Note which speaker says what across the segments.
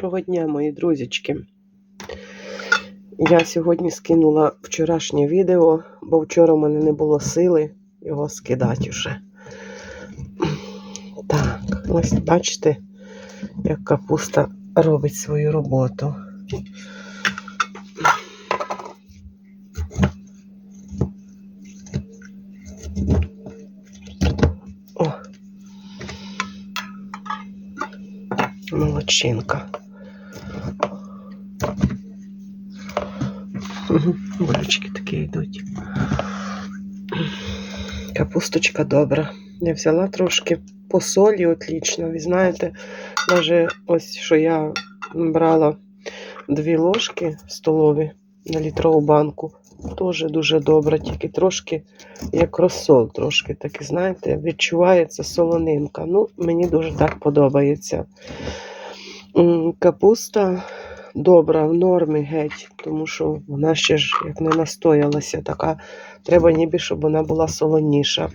Speaker 1: Доброго дня, мої друзячки. Я сьогодні скинула вчорашнє відео, бо вчора в мене не було сили його скидати вже. Так, ось бачите, як капуста робить свою роботу. О. Молодчинка. Мгм, такі йдуть. Капусточка добра. Я взяла трошки по солі отлично. Ви знаєте, навіть ось що я брала дві ложки столові на літрову банку. Теж дуже добре, тільки трошки як розсол, трошки таки, знаєте, відчувається солонинка. Ну, мені дуже так подобається. Капуста добра, в нормі геть, тому що вона ще ж як не настоялася, така треба ніби, щоб вона була солоніша.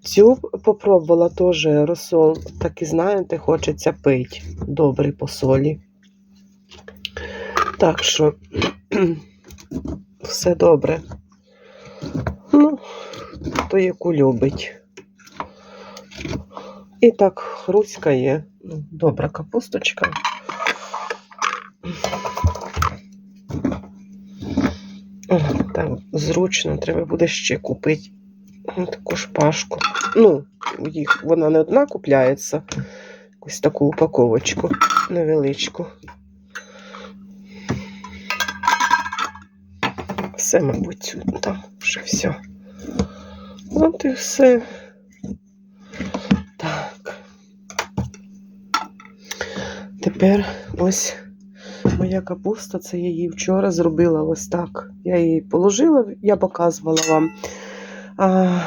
Speaker 1: Цю попробувала теж розсол, так і знаєте, хочеться пити. Добрий по солі. Так що все добре. Ну, хто яку любить. І так хруськає. Ну, добра капусточка. О, так зручно, треба буде ще купити таку шпажку. Ну, їх вона не одна купляється. Ось таку упаковочку невеличку. Все, мабуть, там вже все. От і все. Так. Тепер ось моя капуста, це я її вчора зробила ось так. Я її положила, я показувала вам. А,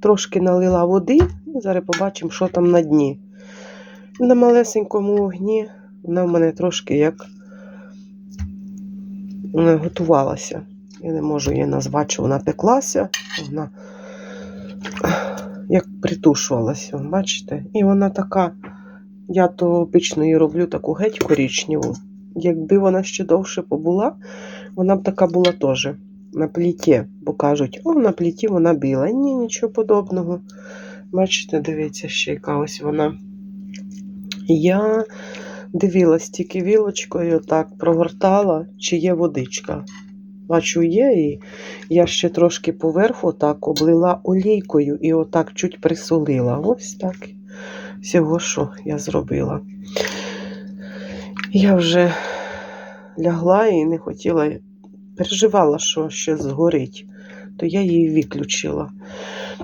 Speaker 1: трошки налила води, і зараз побачимо, що там на дні. На малесенькому вогні вона в мене трошки як е, готувалася. Я не можу її назвати, що вона пеклася. Вона як притушувалася, бачите? І вона така, я то обично її роблю таку геть корічневу. Якби вона ще довше побула, вона б така була теж на пліті, бо кажуть, о, на пліті вона біла. Ні, нічого подобного. Бачите, дивіться, ще яка ось вона. Я дивилась тільки вілочкою, так прогортала, чи є водичка. Бачу, є, і я ще трошки поверху так облила олійкою і отак чуть присолила. Ось так всього, що я зробила. Я вже лягла і не хотіла, переживала, що ще згорить, то я її виключила.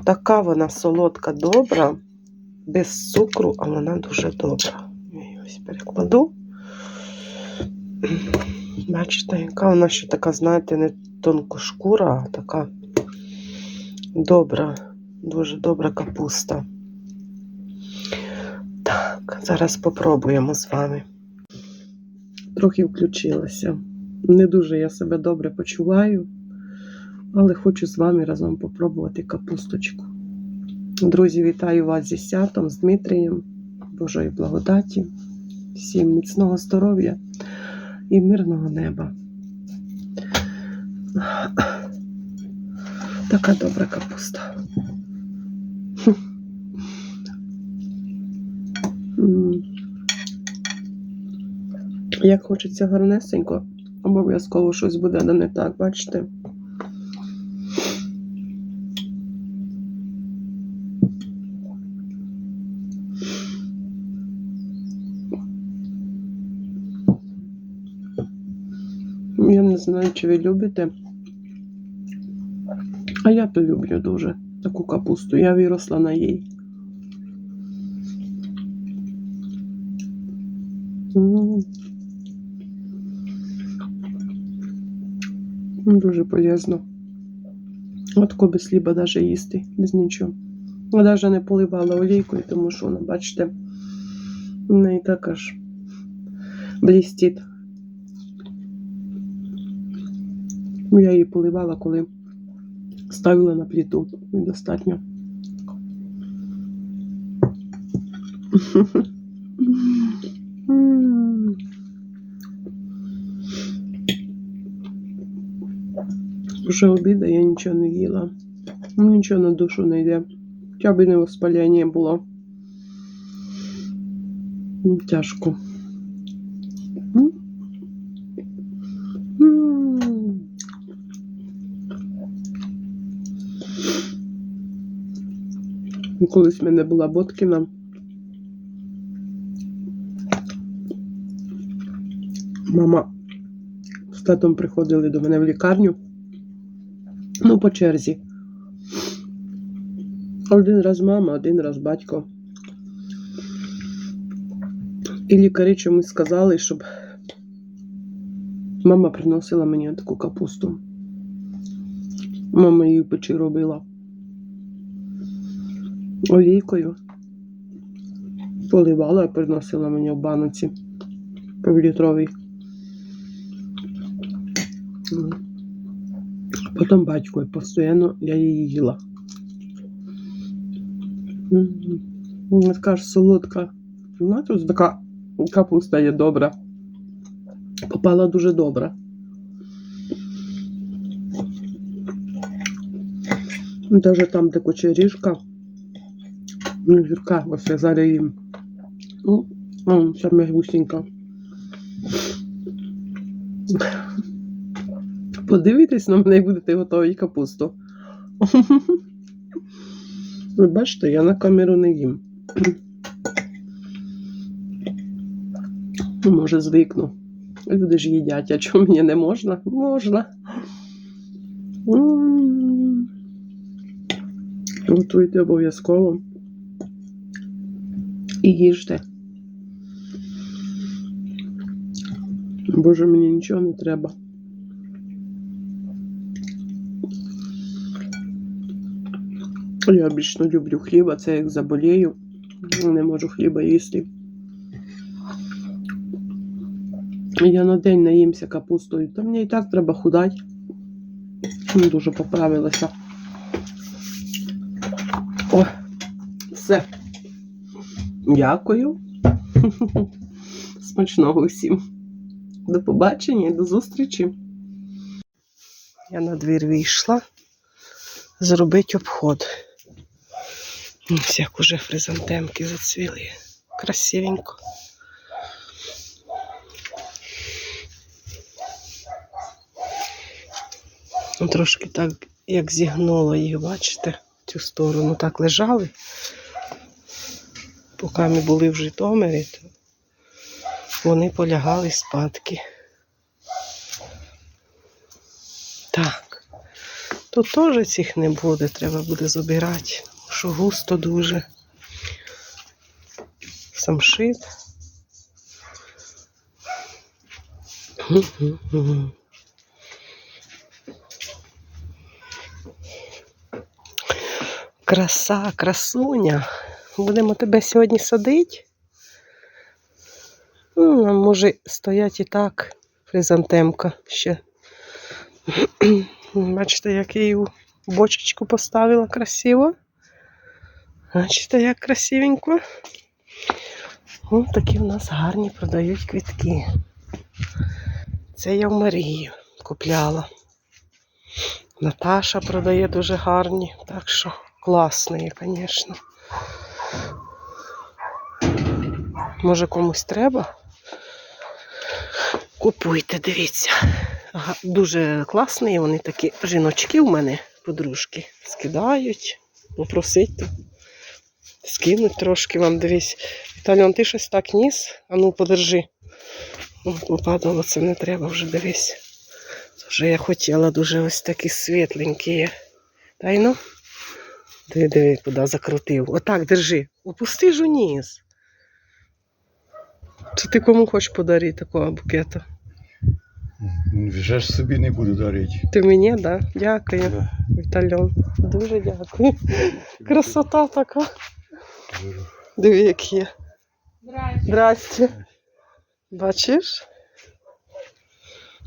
Speaker 1: Така вона солодка, добра, без цукру, а вона дуже добра. Я її ось перекладу. Бачите, яка вона ще така, знаєте, не тонкошкура, а така добра, дуже добра капуста. Так, зараз попробуємо з вами. Трохи включилася. Не дуже я себе добре почуваю, але хочу з вами разом попробувати капусточку. Друзі, вітаю вас зі святом, з Дмитрієм, Божої благодаті, всім міцного здоров'я і мирного неба. Така добра капуста. Як хочеться гарнесенько, обов'язково щось буде да не так, бачите? Я не знаю, чи ви любите. А я то люблю дуже таку капусту. Я виросла на їй. М. Дуже полезно. От без хліба навіть їсти, без нічого. Я навіть не поливала олійкою, тому що вона, бачите, вона і так аж блістить. Я її поливала, коли ставила на плиту. І Вже обіда я нічого не їла. Нічого на душу не йде. Хоча б і не воспалення було. М, Тяжко. М. Колись в мене була Боткіна. Мама з татом приходили до мене в лікарню. Ну, по черзі. Один раз мама, один раз батько. І лікарі чомусь сказали, щоб мама приносила мені таку капусту. Мама її в печі робила олійкою. Поливала і приносила мені в баноці півлітровій. М. Потім батько і постійно я її їла. Вона Така ж солодка. Знаєте, ось така капуста є добра. Попала дуже добра. Даже там, де кочеріжка, ну, гірка, ось я зараз їм. Ну, а, саме густенька. Подивитесь на мене і будете готові капусту. Ви бачите, я на камеру не їм. Ну, Може, звикну. Люди ж їдять, а чому мені не можна? Можна. Готуйте обов'язково. І їжте. Боже, мені нічого не треба. Я більш люблю хліба, це як заболію. Не можу хліба їсти. Я на день наїмся капустою. Та мені і так треба худати. Дуже поправилася. О, все. Дякую. Смачного всім. До побачення і до зустрічі. Я на двір вийшла зробити обход. Ось як уже хризантемки зацвіли. Красивенько. Ну, Трошки так, як зігнуло їх, бачите, в цю сторону так лежали. Поки ми були в Житомирі, то вони полягали спадки. Так. Тут теж цих не буде, треба буде забирати, що густо дуже. Самшит. Краса, красуня. Будемо тебе сьогодні садити. Ну, може стоять і так хризантемка ще. Бачите, як я її у бочечку поставила красиво. Бачите, як красивенько. Ось такі в нас гарні продають квітки. Це я в Марії купляла. Наташа продає дуже гарні, так що класні, звісно. Може комусь треба? Купуйте, дивіться. Дуже класні, вони такі жіночки у мене, подружки, скидають, попросить. Скинуть трошки вам, дивись. Віталіон, ти щось так ніс? А ну подержи. О, Попадало, це не треба вже дивись. Вже я хотіла дуже ось такі світленькі. Дай ну. Диви, диви, куди закрутив. Отак держи. Опусти ж униз. Це ти кому хочеш подарити такого букета?
Speaker 2: Вже ж собі не буду дарити.
Speaker 1: Ти мені, так? Да? Дякую,
Speaker 2: Да.
Speaker 1: Вітальон. Дуже дякую. Красота така. Диви, як є. Здрасте. Бачиш?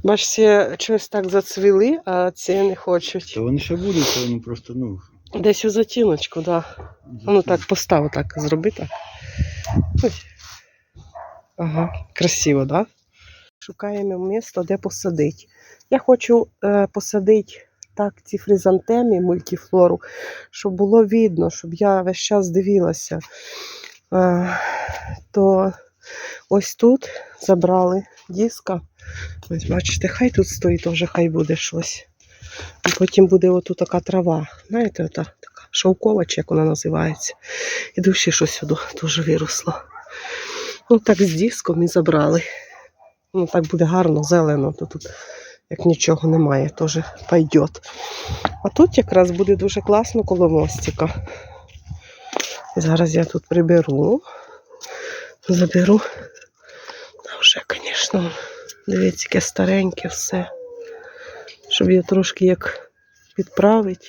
Speaker 1: Бачиш, ці щось так зацвіли, а ці не хочуть.
Speaker 2: Та вони ще будуть, то вони просто, ну.
Speaker 1: Десь у затіночку, так. Да. Ну так, постав, так, зроби так. Ой. Ага, красиво, так? Да? Шукаємо місто, де посадити. Я хочу е, посадити так ці хризантеми, мультифлору, щоб було видно, щоб я весь час дивилася. Е, то ось тут забрали диска. Ось бачите, хай тут стоїть, то вже хай буде щось. І потім буде отут така трава. Знаєте, ота така шовкова, чи як вона називається. І душі щось сюди теж виросло. Ну так з диском і забрали. Ну так буде гарно, зелено, то тут як нічого немає, теж пойдет. А тут якраз буде дуже класно коло мостика. Зараз я тут приберу, заберу. А вже, звісно, дивіться, яке стареньке все. Щоб я трошки як підправити.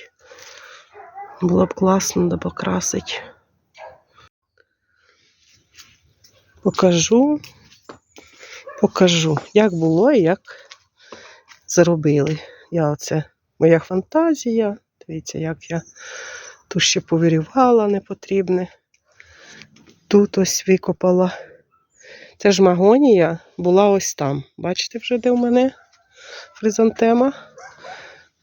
Speaker 1: Було б класно да покрасити. Покажу, покажу, як було і як зробили. Я оце моя фантазія. Дивіться, як я тут ще повирівала непотрібне. Тут ось викопала. Це ж магонія була ось там. Бачите вже, де у мене хризантема?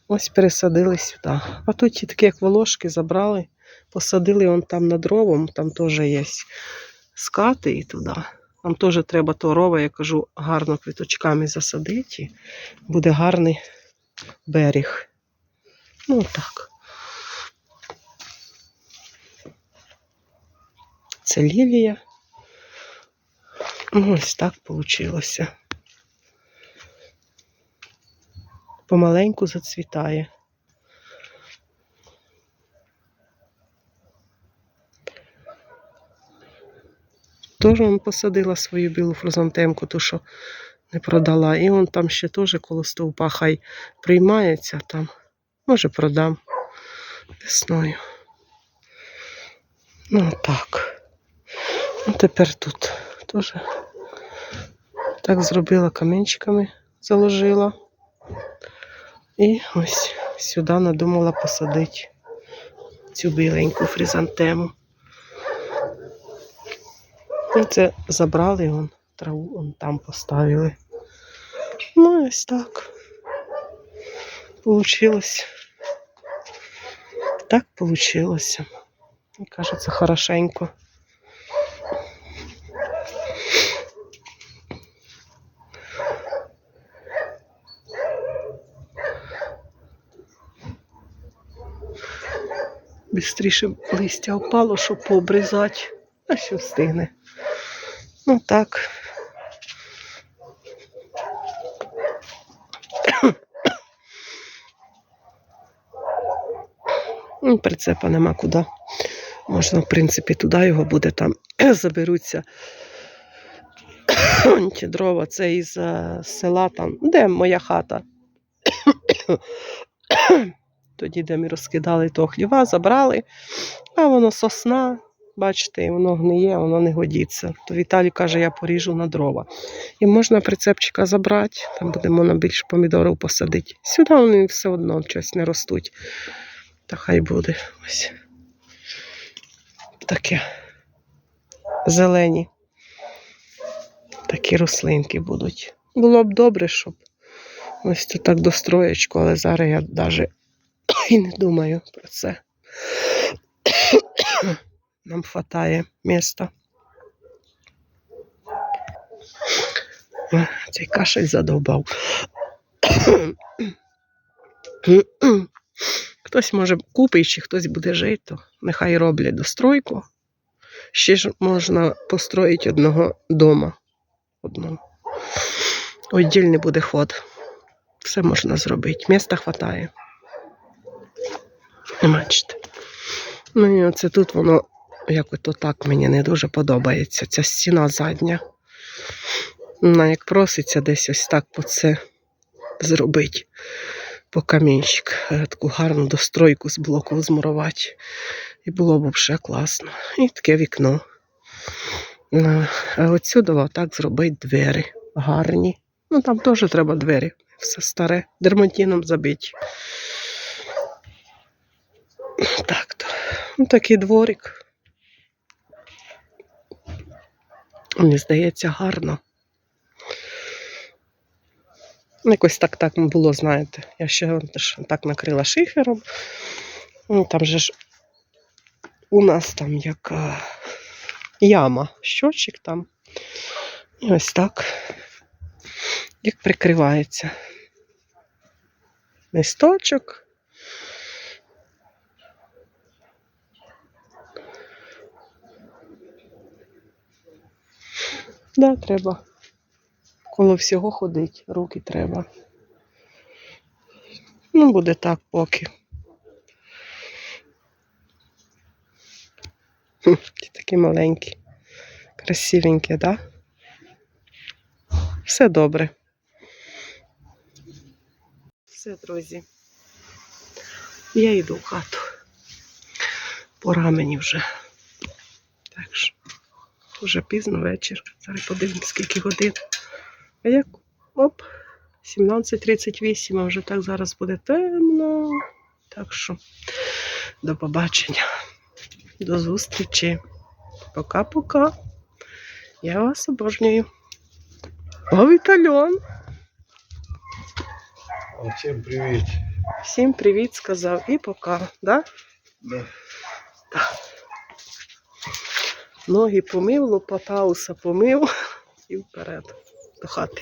Speaker 1: Ось пересадили сюди. А тут ті такі, як волошки, забрали, посадили вон там над ровом, там теж є скати і туди. Там теж треба то рова, я кажу, гарно квіточками засадити. Буде гарний берег. Ну так. Це лілія. Ну, Ось так вийшло. Помаленьку зацвітає. Теж он посадила свою білу фрозантемку, ту, що не продала. І он там ще теж коло стовпа хай приймається там. Може, продам весною. Ну так. Ну, тепер тут теж так зробила камінчиками, заложила. І ось сюди надумала посадити цю біленьку фризантему. Це забрали вон, траву вон там поставили. Ну, ось так. Получилось. Так получилося. І кажеться, хорошенько. Бістріше листя впало, щоб пообрізати. А що встигне. Ну так. Ну, Прицепа нема куди. Можна, в принципі, туди його буде там заберуться. Ті дрова, це із е, села там, де моя хата. Тоді, де ми розкидали того хліва, забрали, а воно сосна, бачите, воно гниє, воно не годиться. То Віталій каже, я поріжу на дрова. І можна прицепчика забрати, там будемо на більше помідорів посадити. Сюди вони все одно щось не ростуть. Та хай буде ось таке. Зелені. Такі рослинки будуть. Було б добре, щоб ось тут так достроєчку, але зараз я навіть і не думаю про це. Нам вистачає міста. Цей кашель задовбав. Хтось може купить, чи хтось буде жити, то нехай роблять достройку. Ще ж можна построїти одного дома. Одного. Отдільний буде ход. Все можна зробити. Міста вистачає. Бачите. Ну і оце тут воно як ото так мені не дуже подобається. Ця стіна задня. Вона як проситься десь ось так по це зробити. По камінчик. Е, Таку гарну достройку з блоку змурувати. І було б вже класно. І таке вікно. Ну, А отсюди отак зробити двері. Гарні. Ну там теж треба двері. Все старе. Дермантином забити. Так то. Ну, такий дворик. Мені здається, гарно. Якось так так було, знаєте. Я ще так накрила шифером. Ну, там же ж у нас там яка яма, щочик там. І ось так. Як прикривається. Листочок. Да, треба. Коло всього ходить, руки треба. Ну, буде так поки. Ті такі маленькі, красивенькі, да? Все добре. Все, друзі. Я йду в хату. Пора мені вже. Так що, вже пізно вечір. Зараз подивимось, скільки годин. А як? Оп, 17.38, а вже так зараз буде темно. Так що, до побачення. До зустрічі. Пока-пока. Я вас обожнюю. О, Вітальон.
Speaker 2: Всім привіт.
Speaker 1: Всім привіт сказав і пока. Да?
Speaker 2: Да.
Speaker 1: Ноги помив, лопатауса помив і вперед до хати.